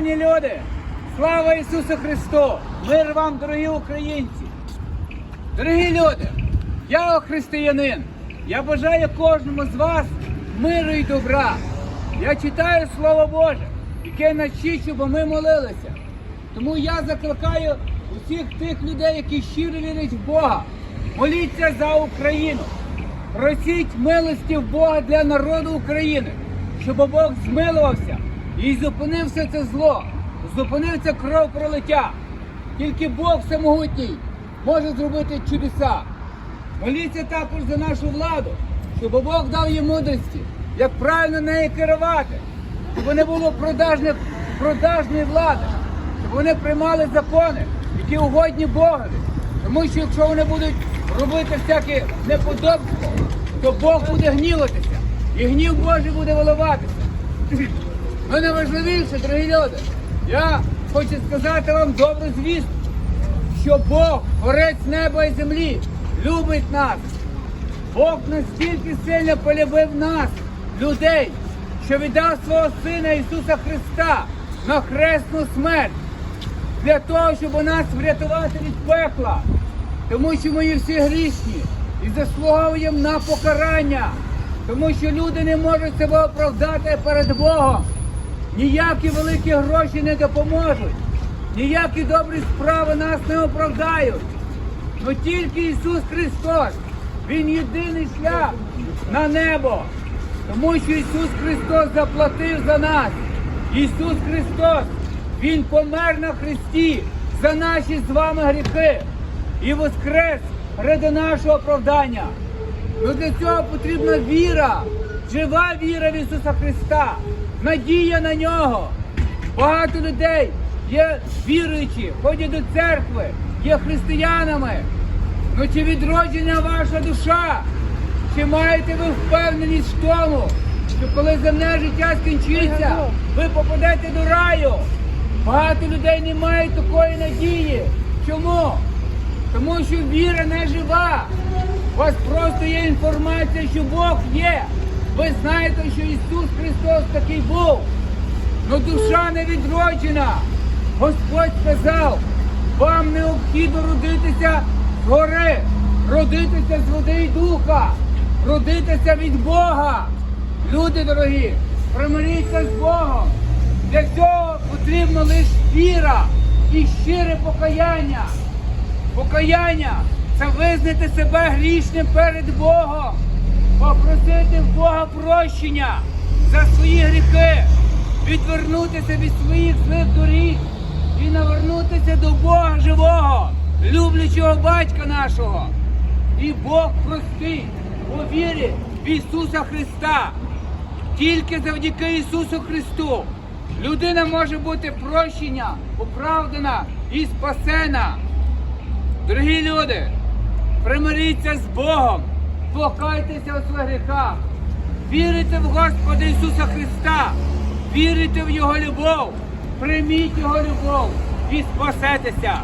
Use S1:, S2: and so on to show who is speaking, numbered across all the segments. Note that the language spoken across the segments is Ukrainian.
S1: Люди, слава Ісусу Христу! Мир вам, дорогі українці! Дорогі люди, я християнин. Я бажаю кожному з вас миру і добра. Я читаю Слово Боже, яке наче, щоб ми молилися. Тому я закликаю усіх тих людей, які щиро вірять в Бога. Моліться за Україну. Просіть милості в Бога для народу України, щоб Бог змилувався і зупинив все це зло, зупинив це кров пролиття. Тільки Бог всемогутній може зробити чудеса. Моліться також за нашу владу, щоб Бог дав їм мудрості, як правильно нею керувати, щоб не було продажних, продажної влади, щоб вони приймали закони, які угодні Богові. Тому що якщо вони будуть робити всяке неподобство, то Бог буде гніватися, і гнів Божий буде виливатися. Ну найважливіше, дорогі люди, я хочу сказати вам добру звістку, що Бог, творець неба і землі, любить нас. Бог настільки сильно полюбив нас, людей, що віддав свого Сина Ісуса Христа на хресну смерть для того, щоб нас врятувати від пекла. Тому що ми всі грішні і заслуговуємо на покарання, тому що люди не можуть себе оправдати перед Богом. Ніякі великі гроші не допоможуть, ніякі добрі справи нас не оправдають. Но тільки Ісус Христос, Він єдиний шлях на небо. Тому що Ісус Христос заплатив за нас. Ісус Христос, Він помер на Христі за наші з вами гріхи і воскрес ради нашого оправдання. Ну для цього потрібна віра, жива віра в Ісуса Христа, надія на нього. Багато людей є віруючі, ходять до церкви, є християнами. Ну чи відроджена ваша душа? Чи маєте ви впевненість в тому, що коли земне життя скінчиться, ви попадете до раю? Багато людей не мають такої надії. Чому? Тому що віра не жива. У вас просто є інформація, що Бог є. Ви знаєте, що Ісус Христос такий був. Но душа не відроджена. Господь сказав, вам необхідно родитися згори, родитися з води і духа, родитися від Бога. Люди дорогі, примиріться з Богом. Для цього потрібно лише віра і щире покаяння. Покаяння це визнати себе грішним перед Богом, попросити в Бога прощення за свої гріхи, відвернутися від своїх злих доріг і навернутися до Бога живого, люблячого батька нашого. І Бог простить у вірі в Ісуса Христа. Тільки завдяки Ісусу Христу людина може бути прощена, оправдана і спасена. Дорогі люди, примиріться з Богом, покайтеся у своїх гріхах, вірите в Господа Ісуса Христа, вірите в Його любов, прийміть Його любов і спасетеся.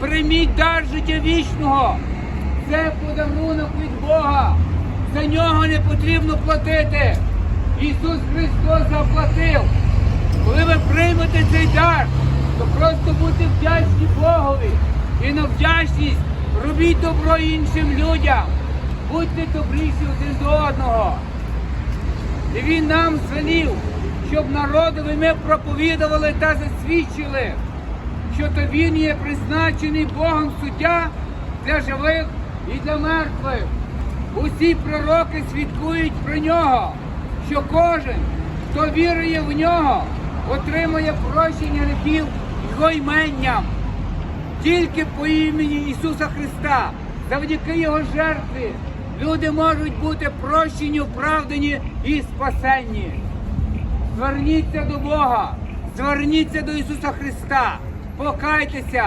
S1: Прийміть дар життя вічного. Це подарунок від Бога. За нього не потрібно платити. Ісус Христос заплатив. Коли ви приймете цей дар, то просто будьте вдячні Богові. І на вдячність робіть добро іншим людям. Будьте добріші один до одного. І він нам звелів, щоб народові ми проповідували та засвідчили, що то він є призначений Богом суддя для живих і для мертвих. Усі пророки свідкують про нього, що кожен, хто вірує в нього, отримує прощення гріхів його іменням. Тільки по імені Ісуса Христа, завдяки Його жертві, люди можуть бути прощені, оправдані і спасенні. Зверніться до Бога, зверніться до Ісуса Христа, покайтеся,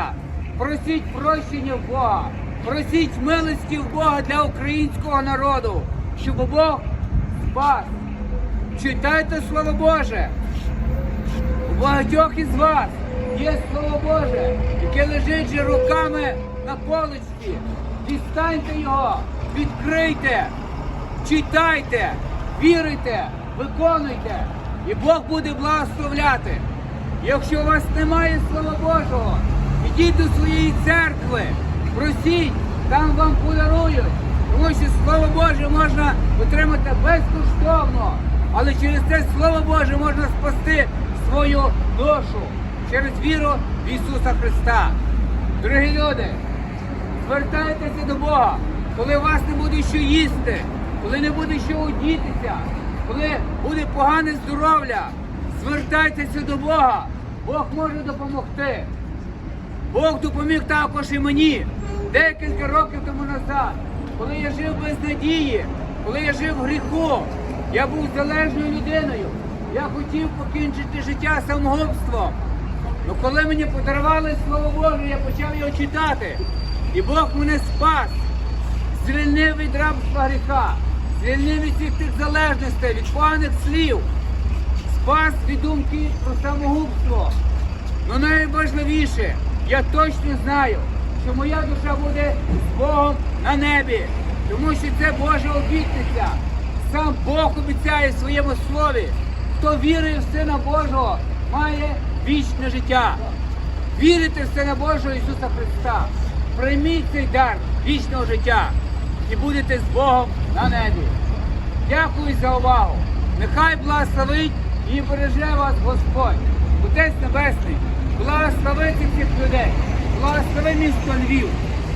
S1: просіть прощення в Бога, просіть милості в Бога для українського народу, щоб Бог спас. Читайте Слово Боже. У багатьох із вас є Слово Боже, яке лежить руками на поличці. Дістаньте його, відкрийте, читайте, вірите, виконуйте, і Бог буде благословляти. Якщо у вас немає Слова Божого, ідіть до своєї церкви, просіть, там вам подарують. Тому що Слово Боже можна отримати безкоштовно, але через це Слово Боже можна спасти свою душу через віру в Ісуса Христа. Дорогі люди, звертайтеся до Бога, коли у вас не буде що їсти, коли не буде що одітися, коли буде погане здоров'я, звертайтеся до Бога. Бог може допомогти. Бог допоміг також і мені декілька років тому назад, коли я жив без надії, коли я жив в гріху, я був залежною людиною. Я хотів покінчити життя самогубством. Ну коли мені подарували Слово Боже, я почав його читати. І Бог мене спас, звільнив від рабства гріха, звільнив від всіх тих залежностей, від поганих слів, спас від думки про самогубство. Ну найважливіше, я точно знаю, що моя душа буде з Богом на небі, тому що це Божа обітниця. Сам Бог обіцяє в своєму слові, хто вірує в Сина Божого, має вічне життя. Вірите в Сина Божого Ісуса Христа. Прийміть цей дар вічного життя і будете з Богом на небі. Дякую за увагу. Нехай благословить і береже вас Господь. Отець Небесний, благослови цих людей, благослови місто Львів,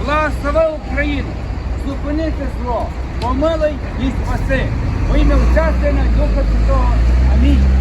S1: благослови Україну, зупини це зло, помилуй і спаси. Во ім'я Духа Святого. Амінь.